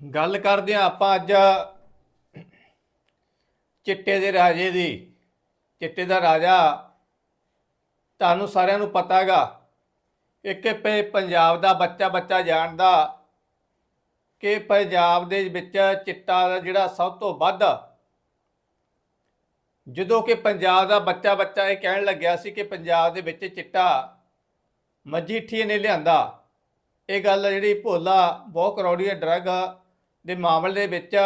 ਗੱਲ ਕਰਦੇ ਹਾਂ ਆਪਾਂ ਅੱਜ ਚਿੱਟੇ ਦੇ ਰਾਜੇ ਦੀ। ਚਿੱਟੇ ਦਾ ਰਾਜਾ ਤੁਹਾਨੂੰ ਸਾਰਿਆਂ ਨੂੰ ਪਤਾ ਹੈਗਾ। ਇੱਕ ਪੇ, ਪੰਜਾਬ ਦਾ ਬੱਚਾ ਬੱਚਾ ਜਾਣਦਾ ਕਿ ਪੰਜਾਬ ਦੇ ਵਿੱਚ ਚਿੱਟਾ ਦਾ ਜਿਹੜਾ ਸਭ ਤੋਂ ਵੱਧ ਜਦੋਂ ਕਿ ਪੰਜਾਬ ਦਾ ਬੱਚਾ ਬੱਚਾ ਇਹ ਕਹਿਣ ਲੱਗਿਆ ਸੀ ਕਿ ਪੰਜਾਬ ਦੇ ਵਿੱਚ ਚਿੱਟਾ ਮਜੀਠੀਏ ਨੇ ਲਿਆਂਦਾ। ਇਹ ਗੱਲ ਜਿਹੜੀ ਭੋਲਾ ਬਹੁਤ ਕਰੋੜੀ ਡਰੱਗ ਦੇ ਮਾਮਲੇ ਦੇ ਵਿੱਚ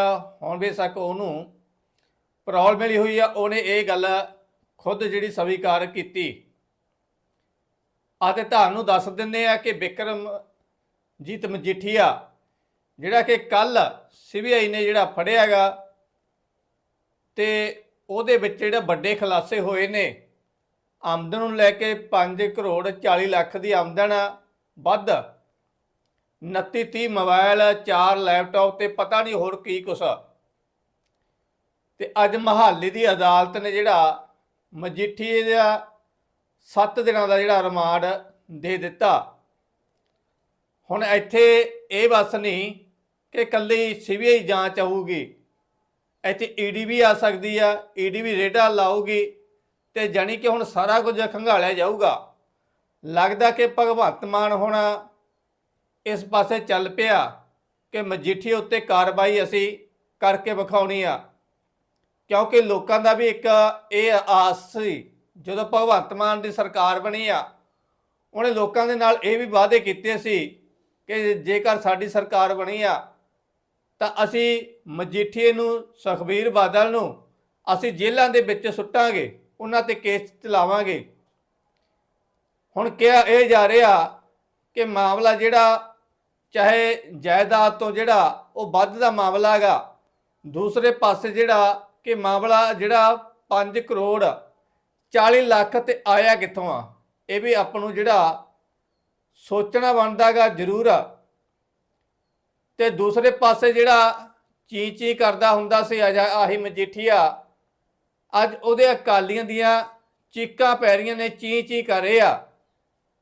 ਹੁਣ ਵੀ ਸਕ ਉਹਨੂੰ ਪਰੌਲ ਮਿਲੀ ਹੋਈ ਆ, ਉਹਨੇ ਇਹ ਗੱਲ ਖੁਦ ਜਿਹੜੀ ਸਵੀਕਾਰ ਕੀਤੀ। ਅਤੇ ਤੁਹਾਨੂੰ ਦੱਸ ਦਿੰਦੇ ਆ ਕਿ ਵਿਕਰਮ ਜੀਤ ਮਜੀਠੀਆ, ਜਿਹੜਾ ਕਿ ਕੱਲ ਸੀਬੀਆਈ ਨੇ ਜਿਹੜਾ ਫੜਿਆਗਾ ਤੇ ਉਹਦੇ ਵਿੱਚ ਜਿਹੜਾ ਵੱਡੇ ਖੁਲਾਸੇ ਹੋਏ ਨੇ, ਆਮਦਨ ਨੂੰ ਲੈ ਕੇ 5 ਕਰੋੜ 40 ਲੱਖ ਦੀ ਆਮਦਨ ਵੱਧ 29 30 ਮੋਬਾਈਲ 4 ਲੈਪਟਾਪ ਤੇ ਪਤਾ ਨਹੀਂ ਹੋਰ ਕੀ ਕੁਛ ਤੇ ਅੱਜ ਮਹਾਲੀ ਦੀ ਅਦਾਲਤ ਨੇ ਜਿਹੜਾ ਮਜੀਠੀਏ ਦਾ 7 ਦਿਨਾਂ ਦਾ ਜਿਹੜਾ ਰਿਮਾਂਡ ਦੇ ਦਿੱਤਾ। ਹੁਣ ਇੱਥੇ ਇਹ ਬਸ ਨਹੀਂ ਕਿ ਕੱਲੀ ਸੀਬੀਆਈ ਜਾਂਚ ਆਊਗੀ। ਇੱਥੇ ਈਡੀ ਵੀ ਆ ਸਕਦੀ ਆ ਈਡੀ ਵੀ ਰੇਡਾ ਲਾਊਗੀ ਤੇ ਜਾਣੀ ਕਿ ਹੁਣ ਸਾਰਾ ਕੁਝ ਖੰਗਾਲਿਆ ਜਾਊਗਾ। ਲੱਗਦਾ ਕਿ ਭਗਵੰਤ ਮਾਨ ਹੁਣ ਇਸ ਪਾਸੇ ਚੱਲ ਪਿਆ ਕਿ ਮਜੀਠੀ ਉੱਤੇ ਕਾਰਵਾਈ ਅਸੀਂ ਕਰਕੇ ਵਿਖਾਉਣੀ ਆ। ਕਿਉਂਕਿ ਲੋਕਾਂ ਦਾ ਵੀ ਇੱਕ ਇਹ ਆਸ ਸੀ, ਜਦੋਂ ਭਗਵੰਤ ਮਾਨ ਦੀ ਸਰਕਾਰ ਬਣੀ ਆ, ਉਹਨੇ ਲੋਕਾਂ ਦੇ ਨਾਲ ਇਹ ਵੀ ਵਾਅਦੇ ਕੀਤੇ ਸੀ ਕਿ ਜੇਕਰ ਸਾਡੀ ਸਰਕਾਰ ਬਣੀ ਆ, ਤਾਂ ਅਸੀਂ ਮਜੀਠੀਏ ਨੂੰ, ਸੁਖਬੀਰ ਬਾਦਲ ਨੂੰ ਅਸੀਂ ਜੇਲ੍ਹਾਂ ਦੇ ਵਿੱਚ ਸੁੱਟਾਂਗੇ, ਉਹਨਾਂ ਤੇ ਕੇਸ ਚਲਾਵਾਂਗੇ। ਹੁਣ ਕਿਹਾ ਇਹ ਜਾ ਰਿਹਾ ਕਿ ਮਾਮਲਾ ਜਿਹੜਾ ਚਾਹੇ ਜਾਇਦਾਦ ਤੋਂ ਜਿਹੜਾ ਉਹ ਵੱਧ ਦਾ ਮਾਮਲਾ ਹੈਗਾ, ਦੂਸਰੇ ਪਾਸੇ ਜਿਹੜਾ ਕਿ ਮਾਮਲਾ ਜਿਹੜਾ 5 ਕਰੋੜ 40 ਲੱਖ ਤੇ ਆਇਆ ਕਿੱਥੋਂ ਆ, ਇਹ ਵੀ ਆਪਾਂ ਨੂੰ ਜਿਹੜਾ ਸੋਚਣਾ ਬਣਦਾਗਾ ਜ਼ਰੂਰ। ਆ ਤੇ ਦੂਸਰੇ ਪਾਸੇ ਜਿਹੜਾ ਚੀ ਚੀ ਕਰਦਾ ਹੁੰਦਾ ਸੀ, ਅਜਾ ਆਹੀ ਮਜੀਠੀਆ ਅੱਜ ਉਹਦੇ ਅਕਾਲੀਆਂ ਦੀਆਂ ਚੀਕਾਂ ਪੈ ਰਹੀਆਂ ਨੇ ਚੀ ਚੀ ਕਰ ਰਹੇ ਆ।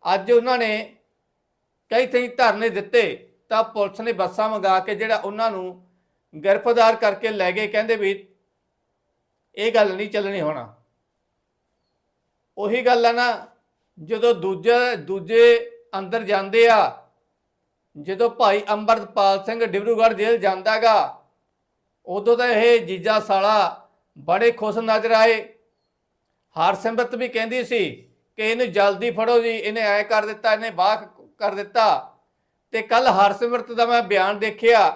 ਅੱਜ ਉਹਨਾਂ ਨੇ ਕਈ ਥਈ ਧਰਨੇ ਦਿੱਤੇ ਤਾਂ ਪੁਲਿਸ ਨੇ ਬੱਸਾਂ ਮੰਗਾ ਕੇ ਜਿਹੜਾ ਉਹਨਾਂ ਨੂੰ ਗ੍ਰਿਫਤਾਰ ਕਰਕੇ ਲੈ ਗਏ, ਕਹਿੰਦੇ ਵੀ ਇਹ ਗੱਲ ਨਹੀਂ ਚੱਲਣੀ ਹੋਣਾ। ਉਹੀ ਗੱਲ ਆ ਨਾ, ਜਦੋਂ ਦੂਜੇ ਦੂਜੇ ਅੰਦਰ ਜਾਂਦੇ ਆ, ਜਦੋਂ ਭਾਈ ਅੰਮ੍ਰਿਤਪਾਲ ਸਿੰਘ ਡਿਬਰੂਗੜ੍ਹ ਜੇਲ੍ਹ ਜਾਂਦਾਗਾ ਉਦੋਂ ਤਾਂ ਇਹ ਜੀਜਾ ਸਾਲਾ ਬੜੇ ਖੁਸ਼ ਨਜ਼ਰ ਆਏ। ਹਰਸਿਮਰਤ ਵੀ ਕਹਿੰਦੀ ਸੀ ਕਿ ਇਹਨੂੰ ਜਲਦੀ ਫੜੋ ਜੀ, ਇਹਨੇ ਐ ਕਰ ਦਿੱਤਾ, ਇਹਨੇ ਬਾਹ ਕਰ ਦਿੱਤਾ। ਤੇ ਕੱਲ ਹਰਸਿਮਰਤ ਦਾ ਮੈਂ ਬਿਆਨ ਦੇਖਿਆ।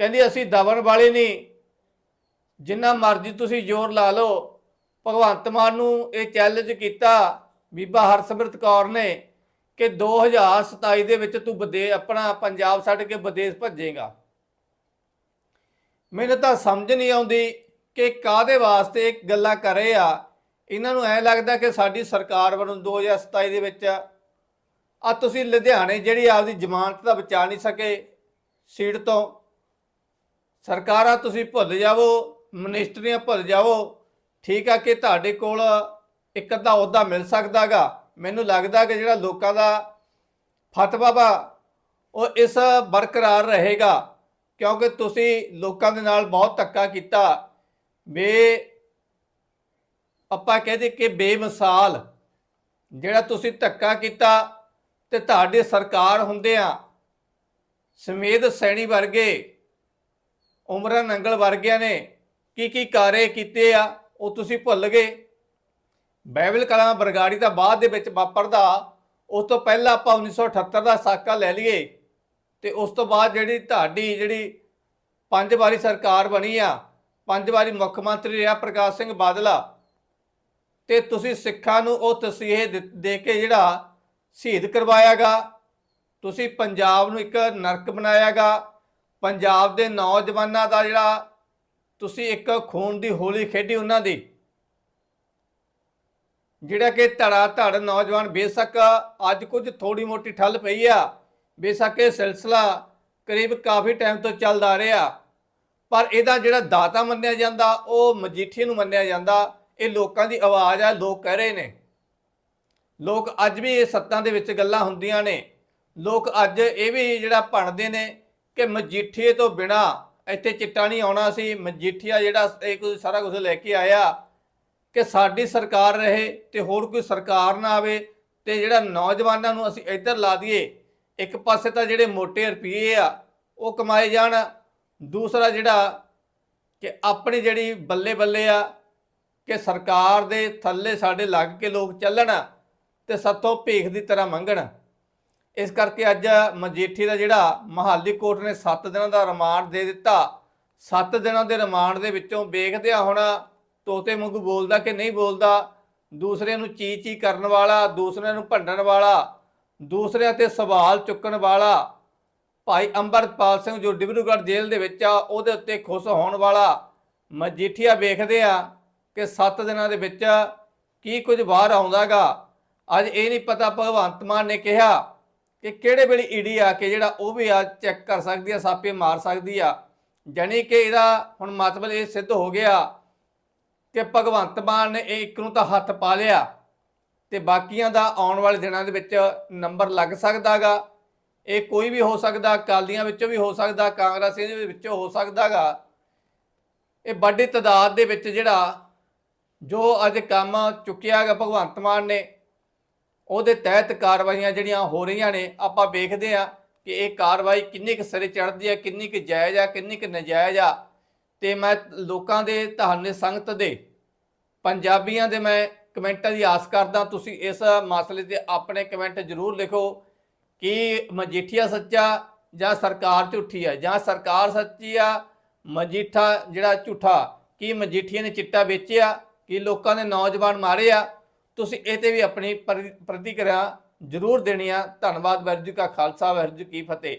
ਕਹਿੰਦੀ, ਅਸੀਂ ਦਬਣ ਵਾਲੇ ਨਹੀਂ ਜਿੰਨਾ ਮਰਜ਼ੀ ਤੁਸੀਂ ਜ਼ੋਰ ਲਾ ਲਓ। ਭਗਵੰਤ ਮਾਨ ਨੂੰ ਇਹ ਚੈਲੰਜ ਕੀਤਾ ਬੀਬਾ ਹਰਸਿਮਰਤ ਕੌਰ ਨੇ ਕਿ 2027 ਦੇ ਵਿੱਚ ਤੂੰ ਵਿਦੇ ਆਪਣਾ ਪੰਜਾਬ ਛੱਡ ਕੇ ਵਿਦੇਸ਼ ਭੱਜੇਗਾ। ਮੈਨੂੰ ਤਾਂ ਸਮਝ ਨਹੀਂ ਆਉਂਦੀ ਕਿ ਕਾਦੇ ਵਾਸਤੇ ਗੱਲਾਂ ਕਰ ਰਹੇ ਆ। ਇਹਨਾਂ ਨੂੰ ਐ ਲੱਗਦਾ ਕਿ ਸਾਡੀ ਸਰਕਾਰ ਵੱਲੋਂ 2027 ਦੇ ਵਿੱਚ ਆ ਤੁਸੀਂ ਲੁਧਿਆਣੇ ਜਿਹੜੀ ਆਪਦੀ ਜ਼ਮਾਨਤ ਦਾ ਬਚਾ ਨਹੀਂ ਸਕੇ, ਸੀਟ ਤੋਂ। ਸਰਕਾਰਾਂ ਤੁਸੀਂ ਭੁੱਲ ਜਾਵੋ ਮਿਨਿਸਟਰੀਆਂ ਭੁੱਲ ਜਾਵੋ। ਠੀਕ ਆ ਕਿ ਤੁਹਾਡੇ ਕੋਲ ਇੱਕ ਅੱਧਾ ਅਹੁਦਾ ਮਿਲ ਸਕਦਾਗਾ। ਮੈਨੂੰ ਲੱਗਦਾ ਕਿ ਜਿਹੜਾ ਲੋਕਾਂ ਦਾ ਫਤਵਾ ਵਾ, ਉਹ ਇਸ ਬਰਕਰਾਰ ਰਹੇਗਾ। ਕਿਉਂਕਿ ਤੁਸੀਂ ਲੋਕਾਂ ਦੇ ਨਾਲ ਬਹੁਤ ਧੱਕਾ ਕੀਤਾ। ਬੇ, ਆਪਾਂ ਕਹਦੇ ਕਿ ਬੇਮਿਸਾਲ, ਜਿਹੜਾ ਤੁਸੀਂ ਧੱਕਾ ਕੀਤਾ ਤੇ ਤੁਹਾਡੀ ਸਰਕਾਰ ਹੁੰਦੇ ਆ ਸਮੇਤ ਸੈਣੀ ਵਰਗੇ, ਉਮਰਾਂ ਨੰਗਲ ਵਰਗਿਆਂ ਨੇ ਕੀ ਕੀ ਕਾਰੇ ਕੀਤੇ ਆ, ਉਹ ਤੁਸੀਂ ਭੁੱਲ ਗਏ। ਬਾਈਬਲ ਕਲਾਂ ਬਰਗਾੜੀ ਦਾ ਬਾਅਦ ਦੇ ਵਿੱਚ ਵਾਪਰਦਾ, ਉਸ ਤੋਂ ਪਹਿਲਾਂ ਆਪਾਂ 1978 ਦਾ ਸਾਕਾ ਲੈ ਲਈਏ ਤੇ ਉਸ ਤੋਂ ਬਾਅਦ ਜਿਹੜੀ ਤੁਹਾਡੀ ਜਿਹੜੀ ਪੰਜ ਵਾਰੀ ਸਰਕਾਰ ਬਣੀ ਆ, ਪੰਜ ਵਾਰੀ ਮੁੱਖ ਮੰਤਰੀ ਰਿਹਾ ਪ੍ਰਕਾਸ਼ ਸਿੰਘ ਬਾਦਲ, ਤੇ ਤੁਸੀਂ ਸਿੱਖਾਂ ਨੂੰ ਉਹ ਤਸੀਹੇ ਦੇ ਕੇ ਜਿਹੜਾ ਸ਼ਹੀਦ ਕਰਵਾਇਆਗਾ। ਤੁਸੀਂ ਪੰਜਾਬ ਨੂੰ ਇੱਕ ਨਰਕ ਬਣਾਇਆਗਾ। ਪੰਜਾਬ ਦੇ ਨੌਜਵਾਨਾਂ ਦਾ ਜਿਹੜਾ ਤੁਸੀਂ ਇੱਕ ਖੂਨ ਦੀ ਹੋਲੀ ਖੇਡੀ ਉਹਨਾਂ ਦੀ। ਜਿਹੜਾ ਕਿ ਧੜਾ ਧੜ ਨੌਜਵਾਨ ਬੇਸ਼ੱਕ ਅੱਜ ਕੁਝ ਥੋੜੀ ਮੋਟੀ ਠੱਲ ਪਈ ਆ। ਬੇਸ਼ੱਕ ਇਹ ਸਿਲਸਿਲਾ ਕਰੀਬ ਕਾਫੀ ਟਾਈਮ ਤੋਂ ਚੱਲਦਾ ਰਿਹਾ। ਪਰ ਇਹਦਾ ਜਿਹੜਾ ਦਾਤਾ ਮੰਨਿਆ ਜਾਂਦਾ, ਉਹ ਮਜੀਠੀ ਨੂੰ ਮੰਨਿਆ ਜਾਂਦਾ। ਇਹ ਲੋਕਾਂ ਦੀ ਆਵਾਜ਼ ਆ, ਲੋਕ ਕਹਿ ਰਹੇ ਨੇ। ਲੋਕ ਅੱਜ ਵੀ ਇਹ ਸੱਤਾਂ ਦੇ ਵਿੱਚ ਗੱਲਾਂ ਹੁੰਦੀਆਂ ਨੇ। ਲੋਕ ਅੱਜ ਇਹ ਵੀ ਜਿਹੜਾ ਭਣਦੇ ਨੇ ਕਿ ਮਜੀਠੀਏ ਤੋਂ ਬਿਨਾ ਇੱਥੇ ਚਿੱਟਾ ਨਹੀਂ ਆਉਣਾ ਸੀ। ਮਜੀਠੀਆ ਜਿਹੜਾ ਇਹ ਕੁਝ ਸਾਰਾ ਕੁਝ ਲੈ ਕੇ ਆਇਆ ਕਿ ਸਾਡੀ ਸਰਕਾਰ ਰਹੇ ਤੇ ਹੋਰ ਕੋਈ ਸਰਕਾਰ ਨਾ ਆਵੇ ਤੇ ਜਿਹੜਾ ਨੌਜਵਾਨਾਂ ਨੂੰ ਅਸੀਂ ਇੱਧਰ ਲਾ ਦਈਏ, ਇੱਕ ਪਾਸੇ ਤਾਂ ਜਿਹੜੇ ਮੋਟੇ ਰੁਪਏ ਆ, ਉਹ ਕਮਾਏ ਜਾਣ। ਦੂਸਰਾ ਜਿਹੜਾ ਕਿ ਆਪਣੀ ਜਿਹੜੀ ਬੱਲੇ ਬੱਲੇ ਆ ਕਿ ਸਰਕਾਰ ਦੇ ਥੱਲੇ ਸਾਡੇ ਲੱਗ ਕੇ ਲੋਕ ਚੱਲਣ। ਤੇ ਸਤੋਂ ਭੀਖ ਦੀ ਤਰ੍ਹਾਂ ਮੰਗਣ। ਇਸ ਕਰਕੇ ਅੱਜ ਮਜੀਠੀ ਦਾ ਜਿਹੜਾ ਮਹਾਲੀ ਕੋਰਟ ਨੇ 7 ਦਿਨਾਂ ਦਾ ਰਿਮਾਂਡ ਦੇ ਦਿੱਤਾ। 7 ਦਿਨਾਂ ਦੇ ਰਿਮਾਂਡ ਦੇ ਵਿੱਚੋਂ ਵੇਖਦੇ ਆ ਹੁਣ ਤੋਤੇ ਵਾਂਗੂ ਬੋਲਦਾ ਕਿ ਨਹੀਂ ਬੋਲਦਾ। ਦੂਸਰਿਆਂ ਨੂੰ ਚੀ ਚੀ ਕਰਨ ਵਾਲਾ, ਦੂਸਰਿਆਂ ਨੂੰ ਭੰਡਣ ਵਾਲਾ, ਦੂਸਰਿਆਂ ਤੇ ਸਵਾਲ ਚੁੱਕਣ ਵਾਲਾ। ਭਾਈ ਅੰਮ੍ਰਿਤਪਾਲ ਸਿੰਘ ਜੋ ਡਿਬਰੂਗੜ੍ਹ ਜੇਲ੍ਹ ਦੇ ਵਿੱਚ ਆ, ਉਹਦੇ ਉੱਤੇ ਖੁਸ਼ ਹੋਣ ਵਾਲਾ। ਮਜੀਠੀਆ ਵੇਖਦੇ ਆ ਕਿ 7 ਦਿਨਾਂ ਦੇ ਵਿੱਚ ਕੀ ਕੁਝ ਬਾਹਰ ਆਉਂਦਾਗਾ। ਅੱਜ ਇਹ ਨਹੀਂ ਪਤਾ, ਭਗਵੰਤ ਮਾਨ ਨੇ ਕਿਹਾ ਕਿ ਕਿਹੜੇ ਵੇਲੇ ਈਡੀ ਆ ਕੇ ਜਿਹੜਾ ਉਹ ਵੀ ਆ ਚੈੱਕ ਕਰ ਸਕਦੀ ਆ, ਸਾਪੇ ਮਾਰ ਸਕਦੀ ਆ। ਜਾਣੀ ਕਿ ਇਹਦਾ ਹੁਣ ਮਤਲਬ ਇਹ ਸਿੱਧ ਹੋ ਗਿਆ ਕਿ ਭਗਵੰਤ ਮਾਨ ਨੇ ਇਹ ਇੱਕ ਨੂੰ ਤਾਂ ਹੱਥ ਪਾ ਲਿਆ ਤੇ ਬਾਕੀਆਂ ਦਾ ਆਉਣ ਵਾਲੇ ਦਿਨਾਂ ਦੇ ਵਿੱਚ ਨੰਬਰ ਲੱਗ ਸਕਦਾਗਾ। ਇਹ ਕੋਈ ਵੀ ਹੋ ਸਕਦਾ, ਅਕਾਲੀਆਂ ਵਿੱਚੋਂ ਵੀ ਹੋ ਸਕਦਾ, ਕਾਂਗਰਸੀਆਂ ਦੇ ਵਿੱਚੋਂ ਹੋ ਸਕਦਾਗਾ। ਇਹ ਵੱਡੀ ਤਦਾਦ ਦੇ ਵਿੱਚ ਜਿਹੜਾ ਜੋ ਅੱਜ ਕੰਮ ਚੁੱਕਿਆ ਗਿਆ ਭਗਵੰਤ ਮਾਨ ਨੇ ਉਹਦੇ ਤਹਿਤ ਕਾਰਵਾਈਆਂ ਜਿਹੜੀਆਂ ਹੋ ਰਹੀਆਂ ਨੇ, ਆਪਾਂ ਵੇਖਦੇ ਆ ਕਿ ਇਹ ਕਾਰਵਾਈ ਕਿੰਨੀ ਕੁ ਸਿਰੇ ਚੜਦੀ ਆ ਕਿੰਨੀ ਕੁ ਜਾਇਜ਼ ਆ, ਕਿੰਨੀ ਕੁ ਨਜਾਇਜ਼ ਆ। ਤੇ ਮੈਂ ਲੋਕਾਂ ਦੇ, ਤੁਹਾਨੇ ਸੰਗਤ ਦੇ, ਪੰਜਾਬੀਆਂ ਦੇ ਮੈਂ ਕਮੈਂਟਾਂ ਦੀ ਆਸ ਕਰਦਾ, ਤੁਸੀਂ ਇਸ ਮਸਲੇ ਤੇ ਆਪਣੇ ਕਮੈਂਟ ਜ਼ਰੂਰ ਲਿਖੋ ਕਿ ਮਜੀਠੀਆ ਸੱਚਾ ਜਾਂ ਸਰਕਾਰ ਝੂਠੀ ਆ, ਜਾਂ ਸਰਕਾਰ ਸੱਚੀ ਆ, ਮਜੀਠਾ ਜਿਹੜਾ ਝੂਠਾ, ਕੀ ਮਜੀਠੀਆ ਨੇ ਚਿੱਟਾ ਵੇਚਿਆ, ਕੀ ਲੋਕਾਂ ਦੇ ਨੌਜਵਾਨ ਮਾਰੇ ਆ ਤੁਸੀਂ ਇਹ ਤੇ ਵੀ ਆਪਣੀ ਪ੍ਰਤੀ- ਪ੍ਰਤੀਕਿਰਿਆ ਜ਼ਰੂਰ ਦੇਣੀ ਆ। ਧੰਨਵਾਦ ਵਾਹਿਗੁਰੂ ਜੀ ਕਾ ਖਾਲਸਾ, ਵਾਹਿਗੁਰੂ ਜੀ ਕੀ ਫਤਿਹ।